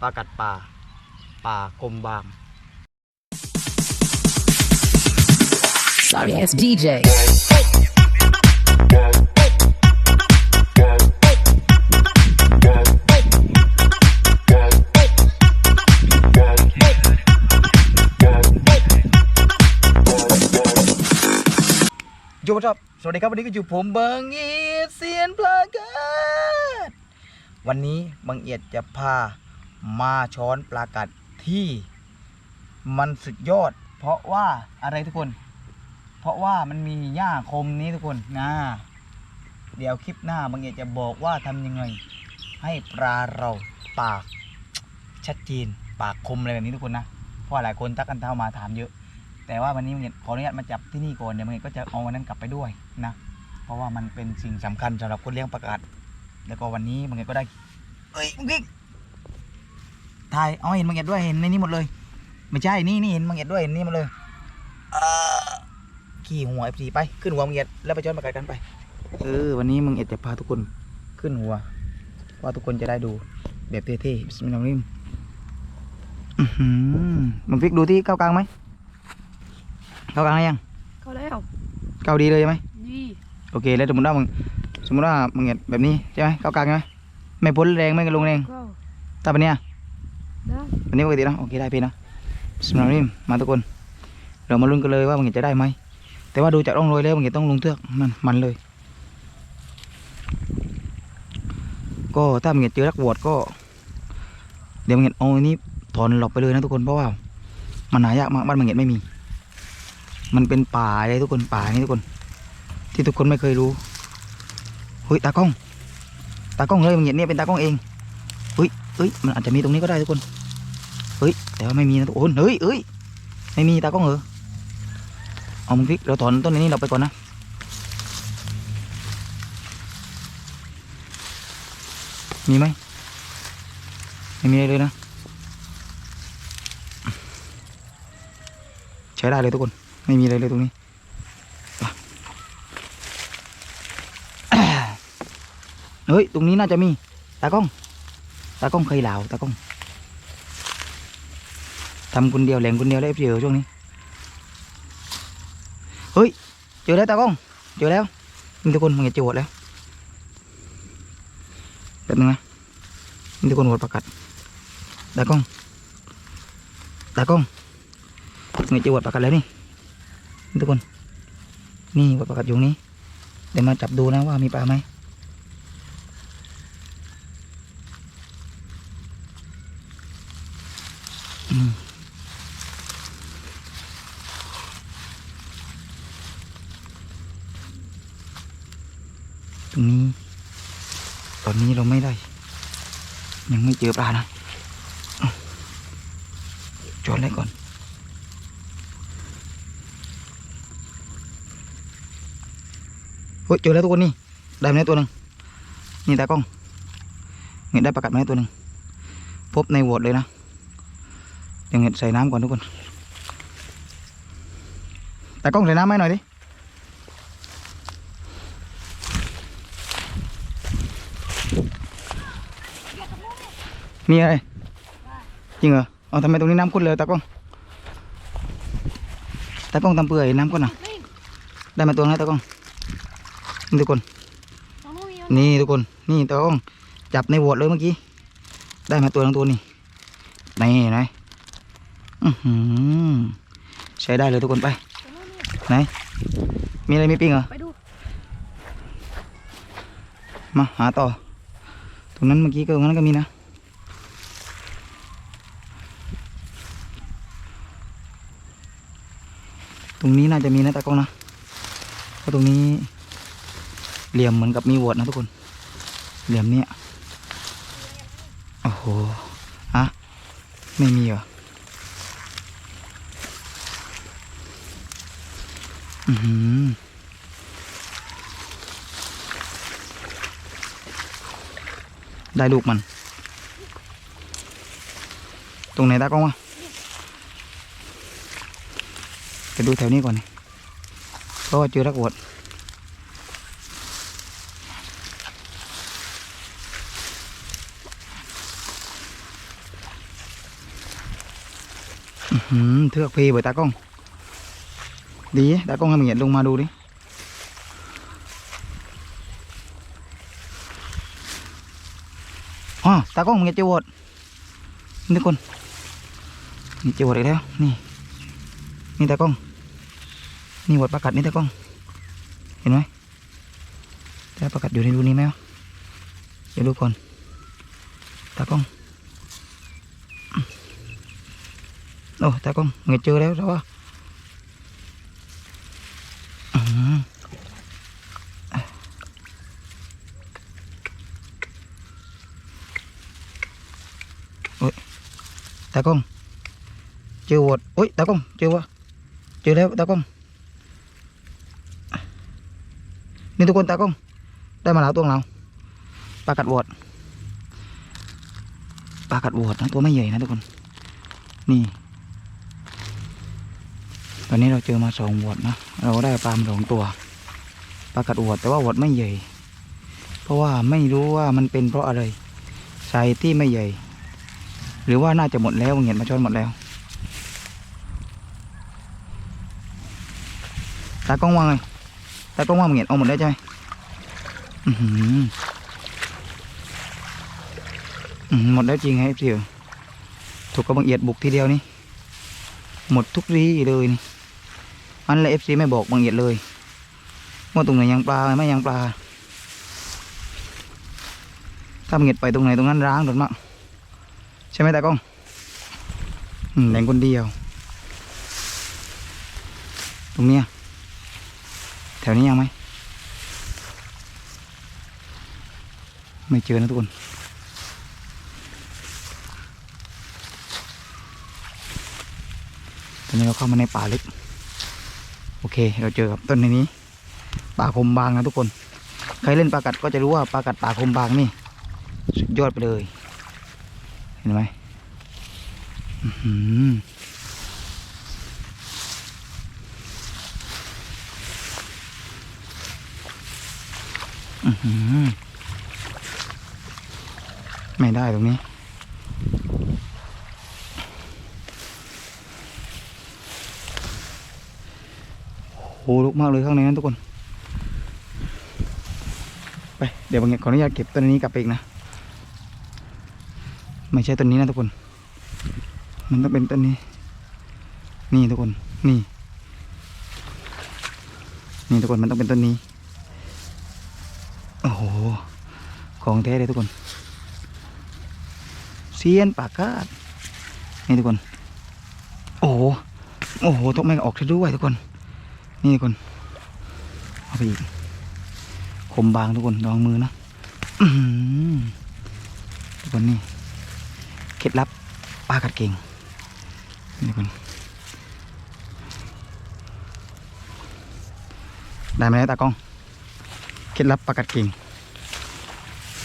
ปลากัดป่า ป่าคมบาง Sorry ass DJ. โยครับ สวัสดีครับวันนี้ก็อยู่ผมบางเอียดเซียนปลากาดวันนี้บางเอียดจะพา มาช้อนปลากัดที่มันสุดยอด เพราะว่าอะไรทุกคน เพราะว่ามันมีหญ้าคมนี้ทุกคนนะเดี๋ยวคลิปหน้าบางเอียดจะบอกว่าทำยังไง ให้ปลาเราปากชัดเจนปากคมอะไรแบบนี้ทุกคนนะเพราะหลายคนทักกันเท้ามาถามเยอะ แต่ว่าวันนี้มันขออนุญาตมาจับที่นี่ก่อนเดี๋ยวมันก็จะเอาวันนั้นกลับไปด้วยนะเพราะว่ามันเป็นสิ่งสำคัญสำหรับคนเลี้ยงประกาศ แล้วก็วันนี้มันก็ได้เอ้ยมึงกิ๊ก ถ่ายเอาเห็นมังเอ็ดด้วยเห็นในนี้หมดเลย ไม่ใช่นี่นี่เห็นมังเอ็ดด้วยเห็นนี่หมดเลยเออขี่หัวไอ้พีไปขึ้นหัวมังเอ็ดแล้วไปจ้อนประกาศกันไปเออวันนี้มังเอ็ดจะพาทุกคนขึ้นหัว ว่าทุกคนจะได้ดูแบบเท่ๆบิสมิลลาฮิรเราะห์มานีรเราะห์มอื้อหือมึงฟิกดูที่เก้ากลางไหมเข้ากลางได้ยังเข้าแล้วเก้าดีเลยใช่ไหมดีโอเคแล้วสมมติว่ามึงสมมติว่ามึงเห็นแบบนี้ใช่ไหมเข้ากลางใช่ไหมไม่พ้นแรงไม่กระลงแรงเข้าถ้าแบบเนี้ย ได้แบบนี้ปกติเนอะโอเคได้พี่เนอะสำหรับนี้มาทุกคน เรามาลุ้นกันเลยว่ามึงเห็นจะได้ไหมแต่ว่าดูจากร่องรอยแล้วมึงเห็นต้องลงเทือกมันมันเลย ก็ถ้ามึงเห็นเจอรักบวชก็ เดี๋ยวมึงเห็นเอาอันนี้ถอนหลอกไปเลยนะทุกคนเพราะว่ามันหายากมากบ้านมึงเห็นไม่มี มันเป็นป่าเลยทุกคนป่านี่ทุกคน ที่ทุกคนไม่เคยรู้เฮ้ยตากล้อง ตากล้องเลยมึงเห็นเนี่ยเป็นตากล้องเองเฮ้ยเฮ้ยมันอาจจะมีตรงนี้ก็ได้ทุกคน เฮ้ยแต่ว่าไม่มีนะทุกคนเฮ้ยเฮ้ยไม่มีตากล้องเหรอเอามึงพลิกเราถอนต้นนี้เราไปก่อนนะมีไหมไม่มีเลยนะใช้ได้เลยทุกคนไม่มีอะไรเลยตรงนี้เฮ้ยตรงนี้น่าจะมีตากล้องตากล้องเคยเหลาตากล้อง ทำคนเดียวแหล่งคนเดียวแล้เจอช่วงนี้ เฮ้ย เจอแล้วตากล้อง เจอแล้วนี่ทุกคนมึงจะเจอหมดแล้วแป๊บนึงนะนี่ทุกคนหมดประกาศตากล้องตากล้องมึงจะจอหดประกาศแล้วนี่ทุกคน นี่หมดประกาศอยู่นี้เดี๋ยวมาจับดูนะว่ามีปลาไหม อืมตรงนี้ ต อนนี้เราไม่ได้ ยังไม่เจอปลานะจอดเลยก่อนเฮ้ยเจอแล้วทุกคนนี่ได้มาแล้วตัวหนึ่งนี่ตากล้องเห็นได้ประกัดมาแล้วตัวหนึ่งพบในโหวดเลยนะเดี๋ยวเห็ดใส่น้ำก่อนทุกคนแต่กล้องใส่น้ำให้หน่อยดิ มีอะไร จริงเหรอเอาทำไมตรงนี้น้ำข้นเลยตากล้องตากล้องทำเปื่อยน้ำข้นอะ ได้มาตัวแล้วตากล้อง นี่ทุกคนตรงนู้นมีนี่ทุกคน นี่ตากล้อง จับในโหวดเลยเมื่อกี้ ได้มาตัวทั้งตัวนี่นี่เห็นไหนอือหือใช้ได้เลยทุกคนไปตรงนู้นมีไหน มีอะไรมีปิ้งเหรอไปดูมาหาต่อ ตรงนั้นเมื่อกี้ก็ตรงนั้นก็มีนะ ตรงนี้น่าจะมีนะตากล้องนะเพราะตรงนี้ เหลี่ยมเหมือนกับมีโหวดนะทุกคน เหลี่ยมเนี้ยโอ้โหฮะไม่มีเหรออือหือได้ลูกมัน ตรงไหนตากล้องวะ ไปดูแถวนี้ก่อนนี่เพราะว่าเจอรักอวดอื้อหือเทือกเพเบิดตากล้อง ดีตากล้องให้มันเหยียดลงมาดูดิอ๋อตากล้องมึงอย่าเจอวดนี่ทุกคนนี่เจอวดอีกแล้ว นี่ นี่ตากล้อง นี่วดประกัดนี่ตากล้อง เห็นไหมแต่ประกัดอยู่ในรูนี้ไหมวะเดี๋ยวดูก่อนตากล้องโอ้ตากล้องเงยเจอแล้วแต่ว่าอื้อหือโอ้ยตากล้องเจอวดโอ้ยตากล้องเจอวะเจอแล้วตากล้อง นี่ทุกคนตากล้องได้มาแล้วตัวเราปลากัดวอดปลากัดวอดนะตัวไม่ใหญ่นะทุกคน นี่ ตอนนี้เราเจอมาสองวอดนะเราได้ปลาสองตัวปลากัดวอดแต่ว่าวอดไม่ใหญ่ เพราะว่าไม่รู้ว่ามันเป็นเพราะอะไรสายที่ไม่ใหญ่ หรือว่าน่าจะหมดแล้วเห็นมาชนหมดแล้วตากล้องว่าไง แตากล้องว่ามึงเห็นเอาหมดแล้ใช่ไหมหมดแล้จริงไงเสี่ยวถูกกับบังเอียดบุกทีเดียวนี่ หมดทุกรีเลยนี่อันเลยเอฟซีไม่บอกบังเอียดเลยว่าตรงไหนยังปลาไม่ยังปลา ถ้าบังเอียดไปตรงไหนตรงนั้นร้างโดนมากใช่ไหมตากล้องอืมแดงคนเดียว ตรงเนี้ย แถวนี้ยังไหม ไม่เจอนะทุกคน ตอนนี้เราเข้ามาในป่าลึก โอเค เราเจอกับต้นในนี้ ป่าคมบางนะทุกคน ใครเล่นปลากัดก็จะรู้ว่าปลากัดป่าคมบางนี่ สุดยอดไปเลย เห็นไหมอื้อหือ อื้อหือ ไม่ได้ตรงนี้ โหลุกมากเลยข้างในนั้นทุกคน ไป เดี๋ยวบางอย่างขออนุญาตเก็บต้นนี้กลับไปอีกนะ ไม่ใช่ต้นนี้นะทุกคน มันต้องเป็นต้นนี้ นี่ทุกคน นี่ นี่ทุกคนมันต้องเป็นต้นนี้ โอ้โห ของแท้เลยทุกคน เซียนปากกาดนี่ทุกคน โอ้โหโอ้โหต้องแม่งออกด้วยทุกคน นี่ทุกคน เอาไปอีกคมบางทุกคนลองมือนะทุกคนนี่เคล็ดลับปลากัดเก่งนี่ทุกคนได้ไหมตากล้อง เคล็ดลับปลากัดเก่ง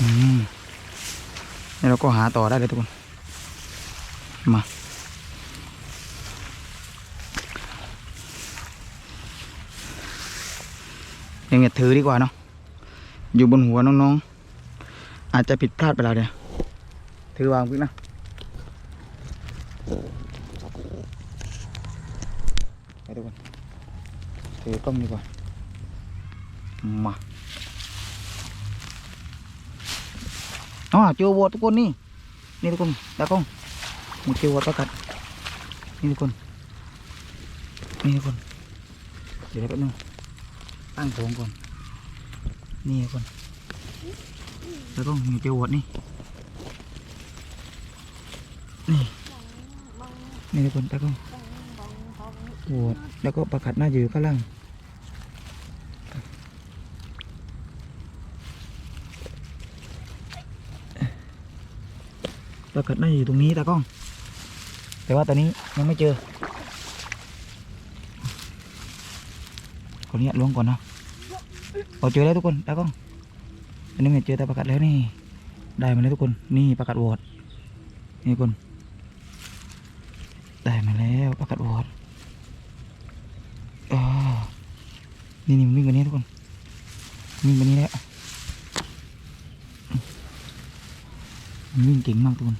อืมนี่เราก็หาต่อได้เลยทุกคน มา ยังอย่าถือดีกว่าเนาะ อยู่บนหัวน้องๆ อาจจะผิดพลาดไปแล้วเดี๋ยถือวางพึ่งนะไปทุกคน ถือกล้องดีกว่า มา อ๋อเจอวัวทุกคนนี่นี่ทุกคนตากล้องมีเจอวัวประกัดนี่ทุกคนนี่ทุกคน เดี๋ยวแป๊บนึงตั้งโถงก่อนนี่ทุกคนแล้วก็มีเจอวัวนี่นี่นี่ทุกคนตากล้องวัวแล้วก็ประกัดน่าจะอยู่ข้างล่าง ปรากฏน่าจะอยู่ตรงนี้ตากล้อง แต่ว่าตอนนี้ยังไม่เจอคนนี้ล้วงก่อนนะเอาเจอแล้วทุกคนตากล้องอันนี้ไม่เจอแต่ประกาศแล้วนี่ ได้มาแล้วทุกคน นี่ประกาศวอดนี่ทุกคน ได้มาแล้วประกาศวอดอ่านี่นี่มันวิ่งกันนี้ทุกคนวิ่งกันนี้แล้วมันวิ่ง เก่งมากทุกคน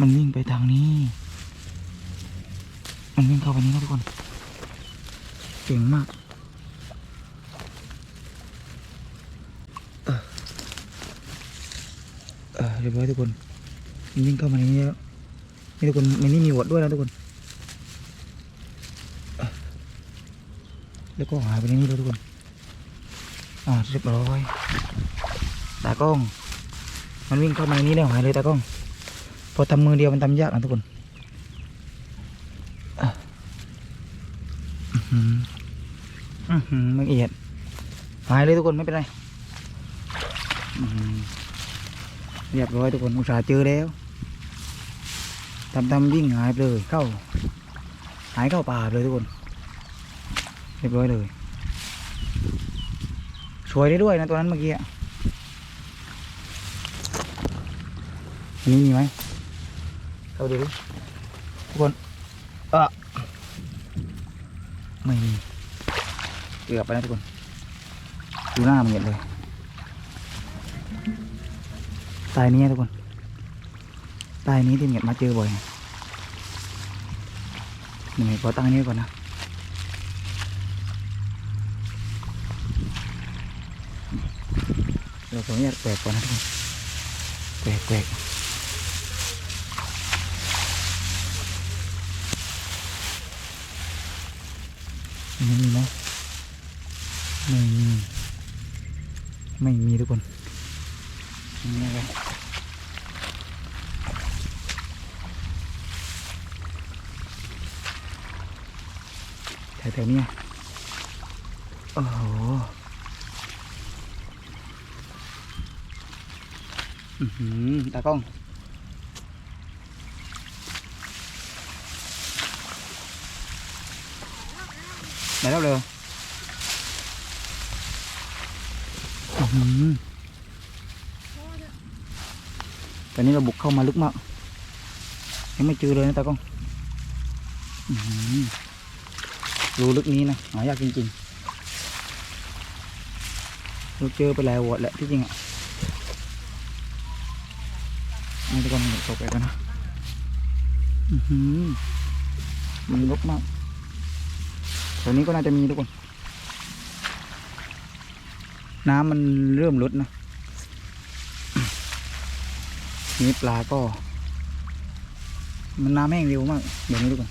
มันวิ่งไปทางนี้ มันวิ่งเข้าไปนี้นะทุกคน เก่งมากเออเอเรียบร้อยทุกคนมันวิ่งเข้ามาในนี้แล้วนี่ทุกคนในนี้มีวอดด้วยนะทุกคน แล้วก็หายไปในนี้แล้วทุกคน อ่าเรียบร้อยตากล้อง มันวิ่งเข้ามาในนี้แล้วหายเลยตากล้อง พอทำมือเดียวมันทำยากนะทุกคนอือหืออื้อหือละเอียดหายเลยทุกคนไม่เป็นไรเรียบร้อยทุกคนอุตส่าห์เจอแล้วทำทำวิ่งหายเลย เข้า หายเข้าป่าเลยทุกคน เรียบร้อยเลยสวยได้ด้วยนะตัวนั้นเมื่อกี้อะอั นนี้มีไหมเข้าดูดิทุกคนเออไม่มีเกือบไปนะทุกคน ดูหน้ามันเห็นเลยตายนี้ทุกคนตายนี้ที่เหงียดมาเจอบ่อยหนึ่งขอตั้งอันนี้ไว้ก่อนนะเดี๋ยวผมอยากแกวกก่อนนะทุกคนแกวกแกวก ไม่มีนะไม่มีไม่มีทุกคนนี่อะไรแถวๆนี้โอ้โหอือหือตากล้อง แล้วเลยอือหือตอนนี้เราบุกเข้ามาลึกมาก ยังไม่เจอเลยนะตากล้องรูลึกนี้นะหายากจริงๆ เราเจอไปหลายวอดแหละที่จริงอะนี่ทุกคนตกไปกันนะอื้อหือมันรกมาก แถวนี้ก็น่าจะมีทุกคน น้ำมันเริ่มลดนะนี่ปลาก็ มันน้ำแห้งเร็วมากเดี๋ยวนี้ทุกคน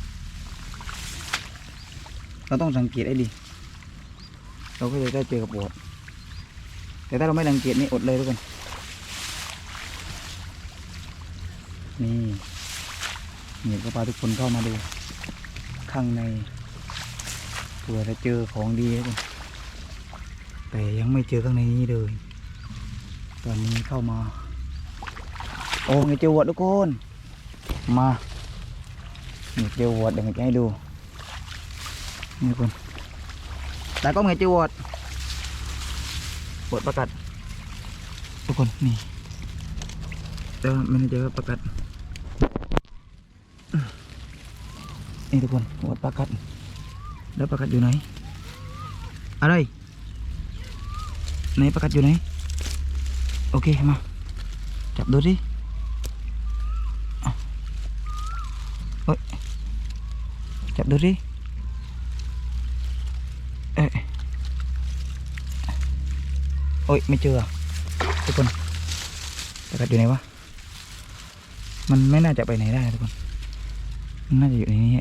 เราต้องสังเกตให้ดี เราก็จะได้เจอกับบทแต่ถ้าเราไม่สังเกตนี่อดเลยทุกคน นี่นี่ก็พาทุกคนเข้ามาดูข้างใน ผื่อจะเจอของดี แต่ยังไม่เจอข้างในนี้เลย ตอนนี้เข้ามา โอ้ไงเจอวัดทุกคน มาเจอวัดเดี๋ยวจะให้ดู นี่ทุกคนแต่ก็ไงเจอวัดวัดประกาศทุกคนนี่แต่ว่าไม่ได้เจอประกัดนี่ทุกคนวัดประกัดอยู่ไหนอะไรไหนประกัดอยู่ไหนโอเคมาจั บดูดิอะเฮ้ยจับดูดิเอ๊ะโอ้ยไม่เจออะทุกคนประกัดอยู่ไหนวะมันไม่น่าจะไปไหนได้นะทุกคน มันน่าจะอยู่ในนี้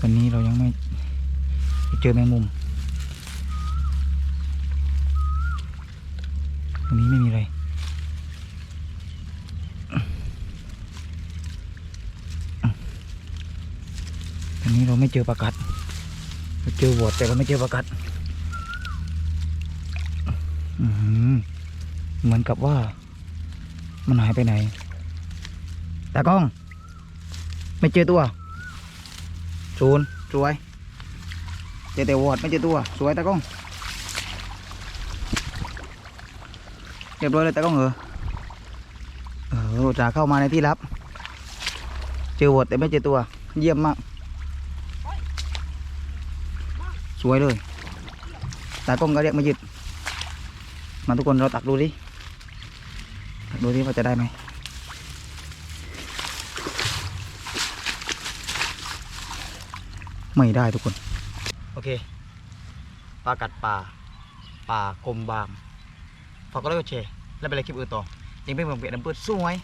วันนี้เรายังไม่ เจอแมงมุมวันนี้ไม่มีอะไรวันนี้เราไม่เจอประกัดเราเจอวอดแต่เราไม่เจอประกัดเหมือนกับว่า มันหายไปไหนตากล้อง ไม่เจอตัวศูนย์สวย เจอแต่วอดไม่เจอตัว สวยตากล้องเก็ยบร้อยเลยตากล้องเหรอเออจ่าเข้ามาในที่ลับ เจอวอดแต่ไม่เจอตัว เยี่ยมมาก สวยเลยตากล้องก็เรียกมาหยุดมาทุกคนเราตักดูดิตักดูดิว่าจะได้ไหมไม่ได้ทุกคน โอเคปลากัดป่าป่ากลมบางฝากก็ไลค์กดแชร์แล้วไปเลยคลิปอื่นต่อยังเป็นหมืองเปียกน้ำเปิดสวย